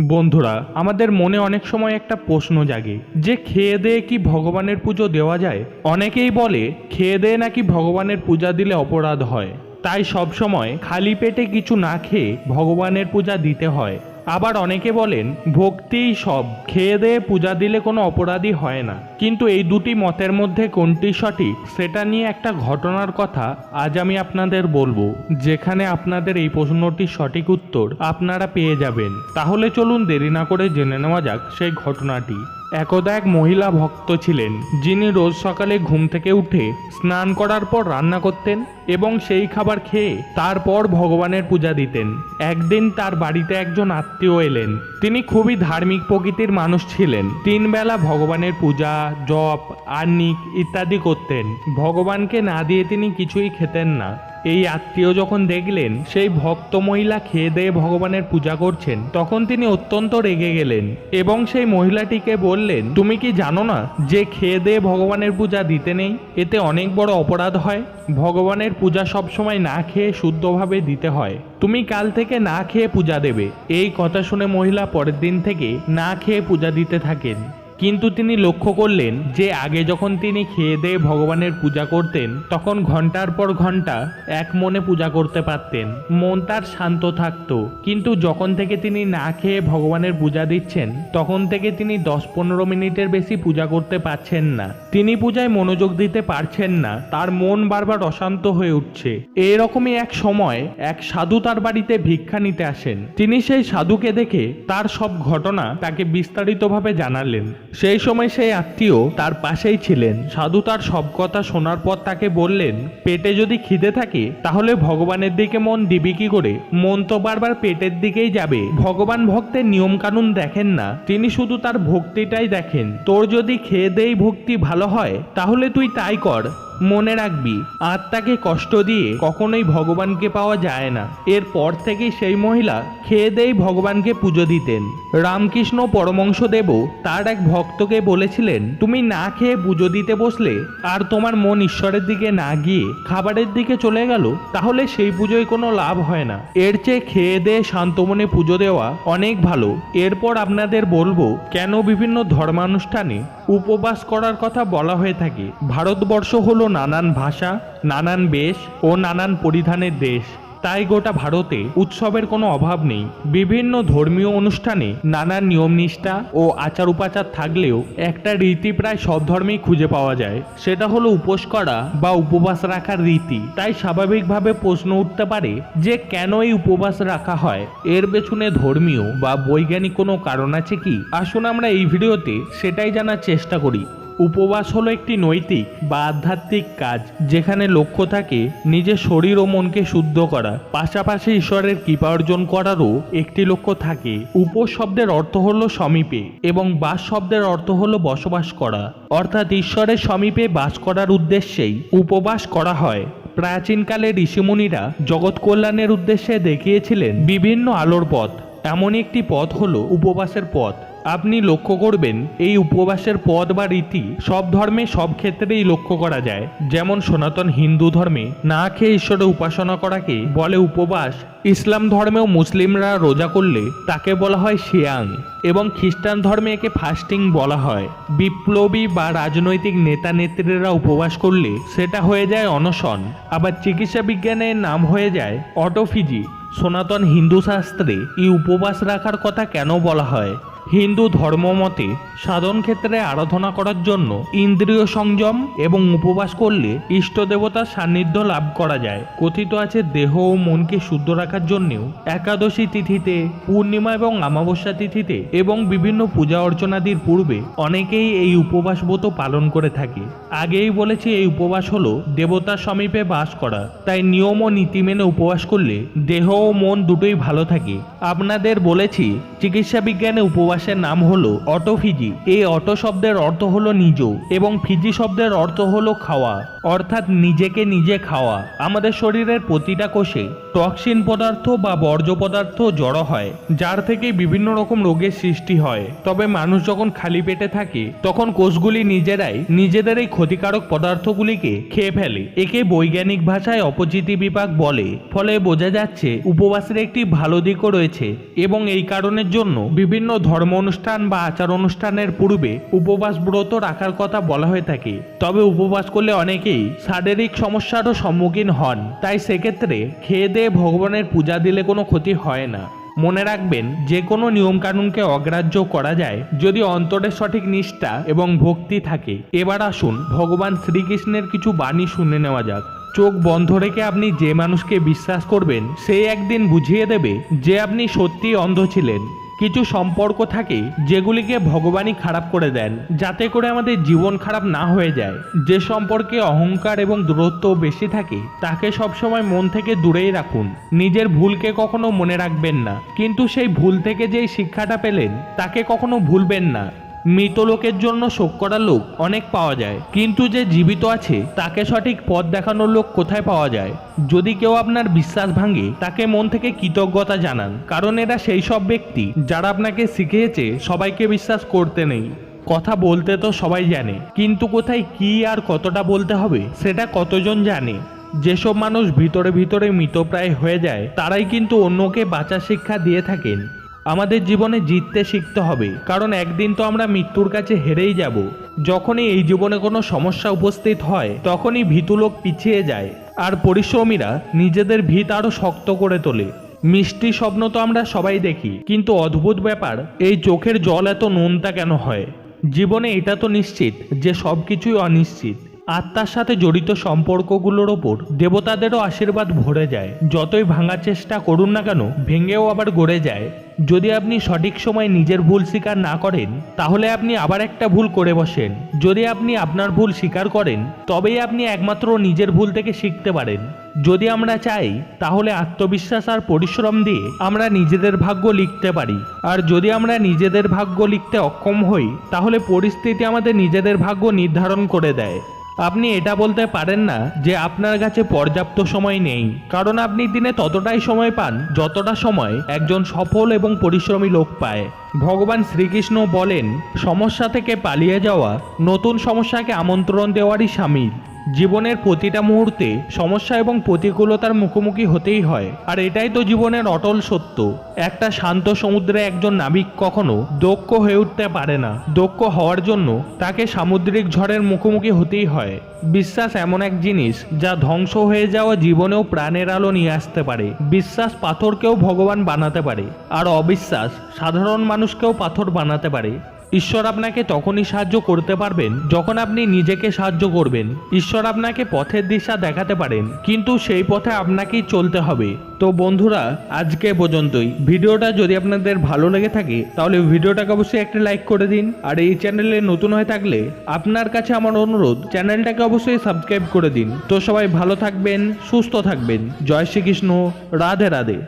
বন্ধুরা, আমাদের মনে অনেক সময় একটা প্রশ্ন জাগে, যে খেয়ে দেয়ে কি ভগবানের পুজো দেওয়া যায়? অনেকেই বলে, খেয়ে দেয়ে নাকি ভগবানের পূজা দিলে অপরাধ হয়। তাই সবসময় খালি পেটে কিছু না খেয়ে ভগবানের পূজা দিতে হয়। আবার অনেকে বলেন, ভক্তিই সব। খেয়ে দেয়ে পূজা দিলে কোনো অপরাধী হয় না। কিন্তু এই দুটি মতের মধ্যে কোনটি সঠিক, সেটা নিয়ে একটা ঘটনার কথা আজ আমি আপনাদের বলব। যেখানে আপনাদের এই প্রশ্নটির সঠিক উত্তর আপনারা পেয়ে যাবেন। তাহলে চলুন দেরি না করে জেনে নেওয়া যাক সেই ঘটনাটি। একদা এক মহিলা ভক্ত ছিলেন, যিনি রোজ সকালে ঘুম থেকে উঠে স্নান করার পর রান্না করতেন এবং সেই খাবার খেয়ে তারপর ভগবানের পূজা দিতেন। একদিন তার বাড়িতে একজন আত্মীয় এলেন। তিনি খুবই ধার্মিক প্রকৃতির মানুষ ছিলেন। তিন বেলা ভগবানের পূজা, জপ আর্নিক ইত্যাদি করতেন। ভগবানকে না দিয়ে তিনি কিছুই খেতেন না। এই আত্মীয় যখন দেখলেন, সেই ভক্ত মহিলা খেয়ে দিয়ে ভগবানের পূজা করছেন, তখন তিনি অত্যন্ত রেগে গেলেন এবং সেই মহিলাটিকে বললেন, তুমি কি জানো না যে খেয়ে দিয়ে ভগবানের পূজা দিতে নেই? এতে অনেক বড় অপরাধ হয়। ভগবানের পূজা সবসময় না খেয়ে শুদ্ধভাবে দিতে হয়। তুমি কাল থেকে না খেয়ে পূজা দেবে। এই কথা শুনে মহিলা পরের দিন থেকে না খেয়ে পূজা দিতে থাকেন। কিন্তু তিনি লক্ষ্য করলেন যে আগে যখন তিনি খেয়ে দিয়ে ভগবানের পূজা করতেন, তখন ঘণ্টার পর ঘণ্টা এক মনে পূজা করতে পারতেন। মন তার শান্ত থাকতো। কিন্তু যখন থেকে তিনি না খেয়ে ভগবানের পূজা দিচ্ছেন, তখন থেকে তিনি দশ পনেরো মিনিটের বেশি পূজা করতে পারছেন না। তিনি পূজায় মনোযোগ দিতে পারছেন না। তার মন বারবার অশান্ত হয়ে উঠছে। এরকমই এক সময় এক সাধু তার বাড়িতে ভিক্ষা নিতে আসেন। তিনি সেই সাধুকে দেখে তার সব ঘটনা তাকে বিস্তারিতভাবে জানালেন। সেই সময় সেই আত্মীয় তার পাশেই ছিলেন। সাধু তার সব কথা শোনার পর তাকে বললেন, পেটে যদি খিদে থাকে, তাহলে ভগবানের দিকে মন দিবি কি করে? মন তো বারবার পেটের দিকেই যাবে। ভগবান ভক্তের নিয়ম কানুন দেখেন না। তিনি শুধু তার ভক্তিটাই দেখেন। তোর যদি খেয়ে দেই ভক্তি ভালো হয়, তাহলে তুই তাই কর। মনে রাখবি, আত্মাকে কষ্ট দিয়ে কখনোই ভগবানকে পাওয়া যায় না। এরপর থেকেই সেই মহিলা খেয়ে দেই ভগবানকে পুজো দিতেন। রামকৃষ্ণ পরমংশদেবও তার এক ভক্তকে বলেছিলেন, তুমি না খেয়ে পুজো দিতে বসলে আর তোমার মন ঈশ্বরের দিকে না গিয়ে খাবারের দিকে চলে গেল, তাহলে সেই পুজোয় কোনো লাভ হয় না। এর চেয়ে খেয়ে দিয়ে শান্ত মনে পুজো দেওয়া অনেক ভালো। এরপর আপনাদের বলব, কেন বিভিন্ন ধর্মানুষ্ঠানে উপবাস করার কথা বলা হয়ে থাকে। ভারতবর্ষ হলো নানান ভাষা, নানান বেশ ও নানান পরিধানের দেশ। তাই গোটা ভারতে উৎসবের কোনো অভাব নেই। বিভিন্ন ধর্মীয় অনুষ্ঠানে নানান নিয়ম নিষ্ঠা ও আচার উপাচার থাকলেও একটা রীতি প্রায় সব ধর্মেই খুঁজে পাওয়া যায়। সেটা হলো উপোস করা বা উপবাস রাখার রীতি। তাই স্বাভাবিকভাবে প্রশ্ন উঠতে পারে যে কেন এই উপবাস রাখা হয়? এর পেছনে ধর্মীয় বা বৈজ্ঞানিক কোনো কারণ আছে কি? আসুন আমরা এই ভিডিওতে সেটাই জানার চেষ্টা করি। উপবাস হলো একটি নৈতিক বা আধ্যাত্মিক কাজ, যেখানে লক্ষ্য থাকে নিজের শরীর ও মনকে শুদ্ধ করা। পাশাপাশি ঈশ্বরের কৃপা অর্জন করারও একটি লক্ষ্য থাকে। উপোস শব্দের অর্থ হলো সমীপে এবং বাস শব্দের অর্থ হলো বসবাস করা। অর্থাৎ ঈশ্বরের সমীপে বাস করার উদ্দেশ্যেই উপবাস করা হয়। প্রাচীনকালে ঋষিমুনিরা জগৎ কল্যাণের উদ্দেশ্যে দেখিয়েছিলেন বিভিন্ন আলোর পথ। এমন একটি পথ হলো উপবাসের পথ। আপনি লক্ষ্য করবেন, এই উপবাসের পদ বা রীতি সব ধর্মে সব ক্ষেত্রেই লক্ষ্য করা যায়। যেমন সনাতন হিন্দু ধর্মে না খেয়ে ঈশ্বরের উপাসনা করাকে বলে উপবাস, ইসলাম ধর্মেও মুসলিমরা রোজা করলে তাকে বলা হয় শিয়াং এবং খ্রিস্টান ধর্মে একে ফাস্টিং বলা হয়। বিপ্লবী বা রাজনৈতিক নেতা নেত্রীরা উপবাস করলে সেটা হয়ে যায় অনশন। আবার চিকিৎসা বিজ্ঞানের নাম হয়ে যায় অটোফিজি। সনাতন হিন্দু শাস্ত্রে এই উপবাস রাখার কথা কেন বলা হয়? হিন্দু ধর্মমতে সাধন ক্ষেত্রে আরাধনা করার জন্য ইন্দ্রিয় সংযম এবং উপবাস করলে ইষ্ট দেবতার সান্নিধ্য লাভ করা যায়। কথিত আছে দেহ ও মনকে শুদ্ধ রাখার জন্যেও একাদশী তিথিতে, পূর্ণিমা এবং অমাবস্যা তিথিতে এবং বিভিন্ন পূজা অর্চনাদির পূর্বে অনেকেই এই উপবাস ব্রত পালন করে থাকে। আগেই বলেছি এই উপবাস হলো দেবতার সমীপে বাস করা। তাই নিয়ম ও নীতি মেনে উপবাস করলে দেহ ও মন দুটোই ভালো থাকে। আপনাদের বলেছি চিকিৎসা বিজ্ঞানে উপবাসের নাম হলো অটোফিজি। এই অটো শব্দের অর্থ হলো নিজ এবং ফিজি শব্দের অর্থ হলো খাওয়া, অর্থাৎ নিজেকে নিজে খাওয়া। আমাদের শরীরের প্রতিটা কোষে টক্সিন পদার্থ বা বর্জ্য পদার্থ জড়ো হয়, যার থেকে বিভিন্ন রকম রোগের সৃষ্টি হয়। তবে মানুষ যখন খালি পেটে থাকে, তখন কোষগুলি নিজেরাই নিজেদের এই ক্ষতিকারক পদার্থগুলিকে খেয়ে ফেলে। একে বৈজ্ঞানিক ভাষায় অপচিতি বিপাক বলে। ফলে বোঝা যাচ্ছে, উপবাসের একটি ভালো দিকও রয়েছে এবং এই কারণের জন্য বিভিন্ন ধর্ম অনুষ্ঠান বা আচার অনুষ্ঠানের পূর্বে উপবাস ব্রত রাখার কথা বলা হয়ে থাকে। তবে উপবাস করলে অনেকেই শারীরিক সমস্যারও সম্মুখীন হন। তাই সেক্ষেত্রে খেয়ে ভগবানের পূজা দিলে কোনো ক্ষতি হয় না। মনে রাখবেন, যে কোনো নিয়মকানুনকে অগ্রাহ্য করা যায় যদি অন্তরের সঠিক নিষ্ঠা এবং ভক্তি থাকে। এবার আসুন, ভগবান শ্রীকৃষ্ণের কিছু বাণী শুনে নেওয়া যাক। চোখ বন্ধ রেখে আপনি যে মানুষকে বিশ্বাস করবেন, সে একদিন বুঝিয়ে দেবে যে আপনি সত্যি অন্ধ ছিলেন। কিছু সম্পর্ক থাকে যেগুলিকে ভগবানই খারাপ করে দেন, যাতে করে আমাদের জীবন খারাপ না হয়ে যায়। যে সম্পর্কে অহংকার এবং দূরত্ব বেশি থাকে, তাকে সবসময় মন থেকে দূরেই রাখুন। নিজের ভুলকে কখনো মনে রাখবেন না। কিন্তু সেই ভুল থেকে যেই শিক্ষাটা পেলেন, তাকে কখনো ভুলবেন না। মৃত লোকের জন্য শোক করার লোক অনেক পাওয়া যায়। কিন্তু যে জীবিত আছে, তাকে সঠিক পথ দেখানোর লোক কোথায় পাওয়া যায়? যদি কেউ আপনার বিশ্বাস ভাঙে, তাকে মন থেকে কৃতজ্ঞতা জানান। কারণ এরা সেই সব ব্যক্তি যারা আপনাকে শিখিয়েছে, সবাইকে বিশ্বাস করতে নেই। কথা বলতে তো সবাই জানে। কিন্তু কোথায় কি আর কতটা বলতে হবে, সেটা কতজন জানে? যেসব মানুষ ভিতরে ভিতরে মৃতপ্রায় হয়ে যায়, তারাই কিন্তু অন্যকে বাঁচার শিক্ষা দিয়ে থাকেন। আমাদের জীবনে জিততে শিখতে হবে। কারণ একদিন তো আমরা মৃত্যুর কাছে হেরেই যাব। যখনই এই জীবনে কোনো সমস্যা উপস্থিত হয়, তখনই ভীতু লোক পিছিয়ে যায়। আর পরিশ্রমীরা নিজেদের ভিত আরও শক্ত করে তোলে। মিষ্টি স্বপ্ন তো আমরা সবাই দেখি, কিন্তু অদ্ভুত ব্যাপার, এই চোখের জল এত নোনতা কেন হয়? জীবনে এটা তো নিশ্চিত যে সব কিছুই অনিশ্চিত। আত্মার সাথে জড়িত সম্পর্কগুলোর ওপর দেবতাদেরও আশীর্বাদ ভরে যায়। যতই ভাঙার চেষ্টা করুন না কেন, ভেঙেও আবার গড়ে যায়। যদি আপনি সঠিক সময় নিজের ভুল স্বীকার না করেন, তাহলে আপনি আবার একটা ভুল করে বসেন। যদি আপনি আপনার ভুল স্বীকার করেন, তবেই আপনি একমাত্র নিজের ভুল থেকে শিখতে পারেন। যদি আমরা চাই, তাহলে আত্মবিশ্বাস আর পরিশ্রম দিয়ে আমরা নিজেদের ভাগ্য লিখতে পারি। আর যদি আমরা নিজেদের ভাগ্য লিখতে অক্ষম হই, তাহলে পরিস্থিতি আমাদের নিজেদের ভাগ্য নির্ধারণ করে দেয়। আপনি এটা বলতে পারেন না যে আপনার কাছে পর্যাপ্ত সময় নেই। কারণ আপনি দিনে ততটাই সময় পান যতটা সময় একজন সফল এবং পরিশ্রমী লোক পায়। ভগবান শ্রীকৃষ্ণ বলেন, সমস্যা থেকে পালিয়ে যাওয়া নতুন সমস্যাকে আমন্ত্রণ দেওয়ারই সামিল জীবনের প্রতিটা মুহূর্তে সমস্যা এবং প্রতিকূলতার মুখোমুখি হতেই হয়। আর এটাই তো জীবনের অটল সত্য। একটা শান্ত সমুদ্রে একজন নাবিক কখনো দক্ষ হয়ে উঠতে পারে না। দক্ষ হওয়ার জন্য তাকে সামুদ্রিক ঝড়ের মুখোমুখি হতেই হয়। বিশ্বাস এমন এক জিনিস যা ধ্বংস হয়ে যাওয়া জীবনেও প্রাণের আলো নিয়ে আসতে পারে। বিশ্বাস পাথরকেও ভগবান বানাতে পারে। আর অবিশ্বাস সাধারণ মানুষকেও পাথর বানাতে পারে। ঈশ্বর আপনাকে তখনই সাহায্য করতে পারবেন যখন আপনি নিজেকে সাহায্য করবেন। ঈশ্বর আপনাকে পথের দিশা দেখাতে পারেন, কিন্তু সেই পথে আপনাকেই চলতে হবে। তো বন্ধুরা, আজকে পর্যন্তই। ভিডিওটা যদি আপনাদের ভালো লেগে থাকে, তাহলে ভিডিওটাকে অবশ্যই একটা লাইক করে দিন। আর এই চ্যানেলে নতুন হয়ে থাকলে আপনার কাছে আমার অনুরোধ, চ্যানেলটাকে অবশ্যই সাবস্ক্রাইব করে দিন। তো সবাই ভালো থাকবেন, সুস্থ থাকবেন। জয় শ্রীকৃষ্ণ, রাধে রাধে।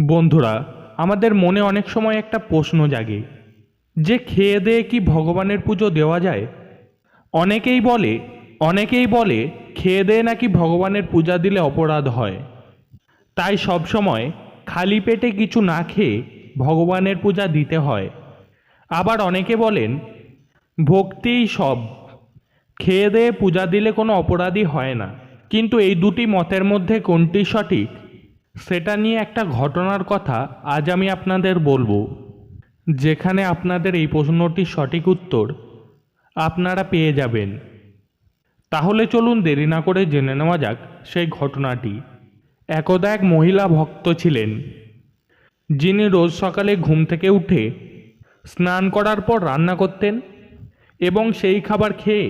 বন্ধুরা, আমাদের মনে অনেক সময় একটা প্রশ্ন জাগে। যে খেয়ে দেয়ে কি ভগবানের পুজো দেওয়া যায়? অনেকেই বলে অনেকেই বলে, খেয়ে দেয়ে নাকি ভগবানের পূজা দিলে অপরাধ হয়। তাই সব সময় খালি পেটে কিছু না খেয়ে ভগবানের পূজা দিতে হয়। আবার অনেকে বলেন, ভক্তিই সব। খেয়ে দেয়ে পূজা দিলে কোনো অপরাধী হয় না। কিন্তু এই দুটি মতের মধ্যে কোনটি সঠিক, সেটা নিয়ে একটা ঘটনার কথা আজ আমি আপনাদের বলব। যেখানে আপনাদের এই প্রশ্নটির সঠিক উত্তর আপনারা পেয়ে যাবেন। তাহলে চলুন দেরি না করে জেনে নেওয়া যাক সেই ঘটনাটি। একদা এক মহিলা ভক্ত ছিলেন, যিনি রোজ সকালে ঘুম থেকে উঠে স্নান করার পর রান্না করতেন এবং সেই খাবার খেয়ে